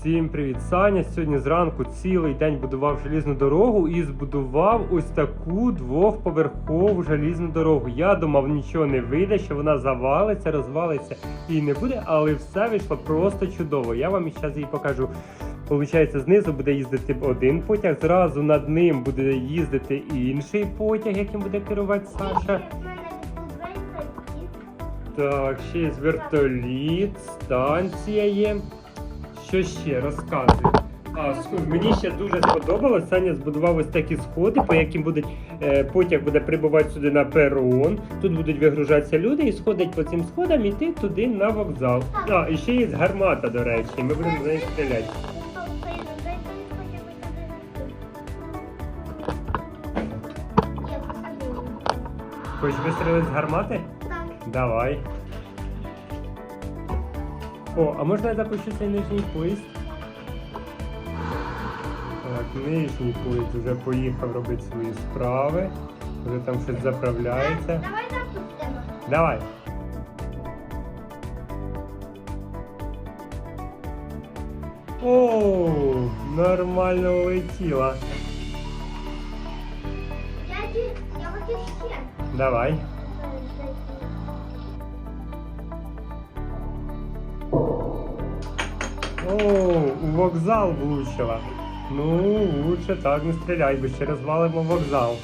Всім привіт, Саня. Сьогодні зранку цілий день будував желізну дорогу і збудував ось таку двохповерхову желізну дорогу. Я думав, нічого не вийде, що вона завалиться, розвалиться і не буде, але все вийшло просто чудово. Я вам зараз її покажу. Получається, знизу буде їздити один потяг, зразу над ним буде їздити інший потяг, яким буде керувати Саша. Так, ще є вертоліт, станція є. Що ще розказую? А, мені ще дуже сподобалось. Саня збудував ось такі сходи, по яким будуть е, потяг буде прибувати сюди на перон. Тут будуть вигружатися люди і сходять по цим сходам іти туди на вокзал. А, і ще є гармата, до речі. Ми будемо з стріляти. Хочеш вистрілити з гармати? Давай. О, а можна я запущу цей нижній поїзд? Так, нижній поїзд вже поїхав робити свої справи. Вже там щось заправляється. Давай запустимо. Давай. О, нормально улетіла. Я, я хотів ще. Давай. О, у вокзал влучила. Ну, лучше так не стріляй, бо ще розвалимо вокзал.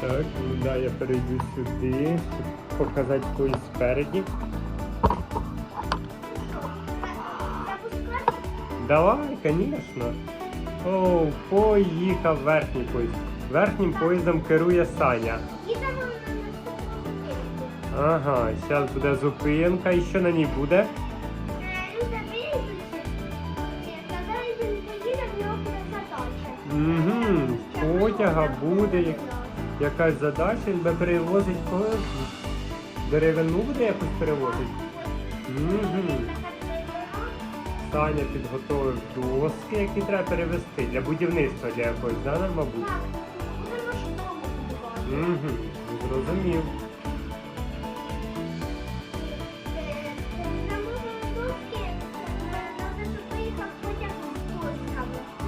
Так. Ну да, я перейду сюди, щоб показати поїзд спереді. Давай, звісно. О, поїхав верхній поїзд. Верхнім поїздом керує Саня. Ага, зараз буде зупинка. І що на ній буде? Угу, потяга буде якась задача, він би перевозить когось. Деревину буде якось перевозити. Угу. Саня підготовив доски, які треба перевезти для будівництва для якогось, да, мабуть? Угу, зрозумів.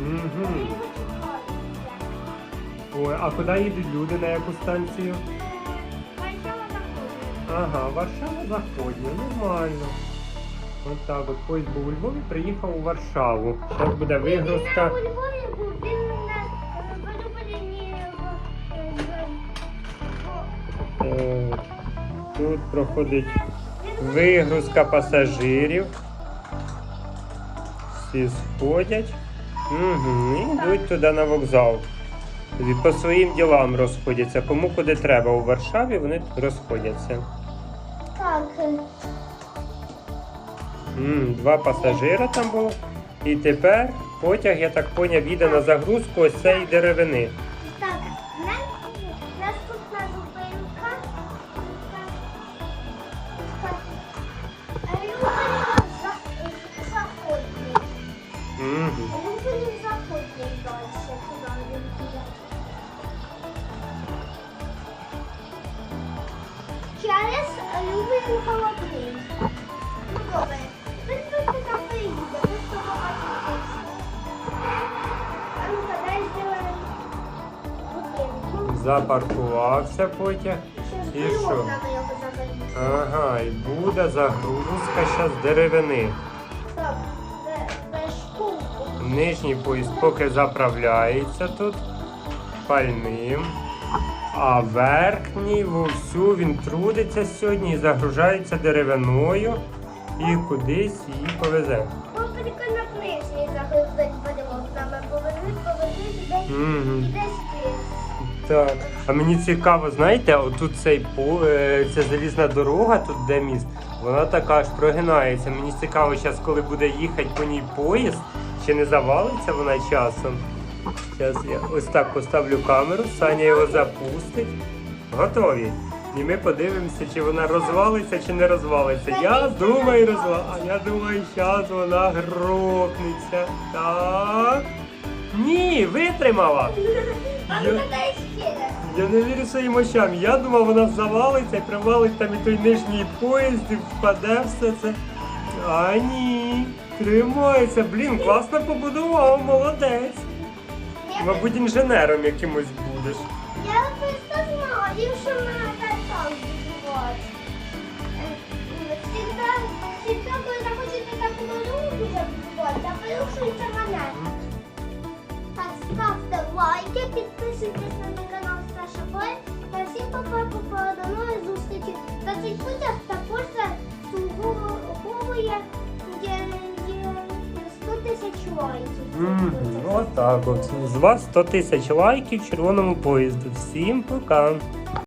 Е, Ой, а куди їдуть люди на яку станцію? Варшава заходить. Ага, Варшава заходня, нормально. От так от поїзд був у Львові, приїхав у Варшаву. Зараз буде вигрузка. Він у Львові був, він на Валюболіні Е, Тут проходить вигрузка пасажирів. Всі сходять. Угу, і йдуть туди на вокзал. По своїм ділам розходяться. Кому куди треба у Варшаві, вони розходяться. Так, М, Два пасажира там було. І тепер потяг, я так поняв, їде на загрузку ось цієї деревини. так, нам наступна зупинка. За- заходний. Угу. Люблін заходний далі, Через Люблін холодний. Ну добре, там приїде. А ну, дай зробимо будинку. Запаркувався потяг. І що? Ага, і буде загрузка зараз деревини. Це- це штуку. Нижній поїзд поки заправляється тут пальним. А верхній вовсю він трудиться сьогодні і загружається деревиною і кудись її повезе. Ми тільки на книжці загрузить будемо з нами повернуть, повернуть десь Угу. десь тут. Так. А мені цікаво, знаєте, отут цей по е, ця залізна дорога, тут де міст, вона така аж прогинається. Мені цікаво, зараз, коли буде їхати по ній поїзд, чи не завалиться вона часом. Зараз я ось так поставлю камеру, Саня його запустить. Готові. І ми подивимося, чи вона розвалиться, чи не розвалиться. Я думаю, розвалиться. А я думаю, зараз вона грохнеться. Так. Ні, витримала. Я- ну. Я не вірю своїм очам. Я думав, вона завалиться і привалить там і той нижній поїзд, і впаде все це. А ні. Тримається. Блін, класно побудував, молодець. Мабуть, інженером якимось будеш. я просто знаю, що мене так будувати. Всегда, всегда, коли захочете таку малюнку а порушується мене. Так, ставте лайки, підписуйтесь на мій канал Саша Бой. Та всім до нової зустрічі. Та цей путях є 100 тисяч лайків. Отак от. З вас 100 тисяч лайків червоному поїзду. Всім пока.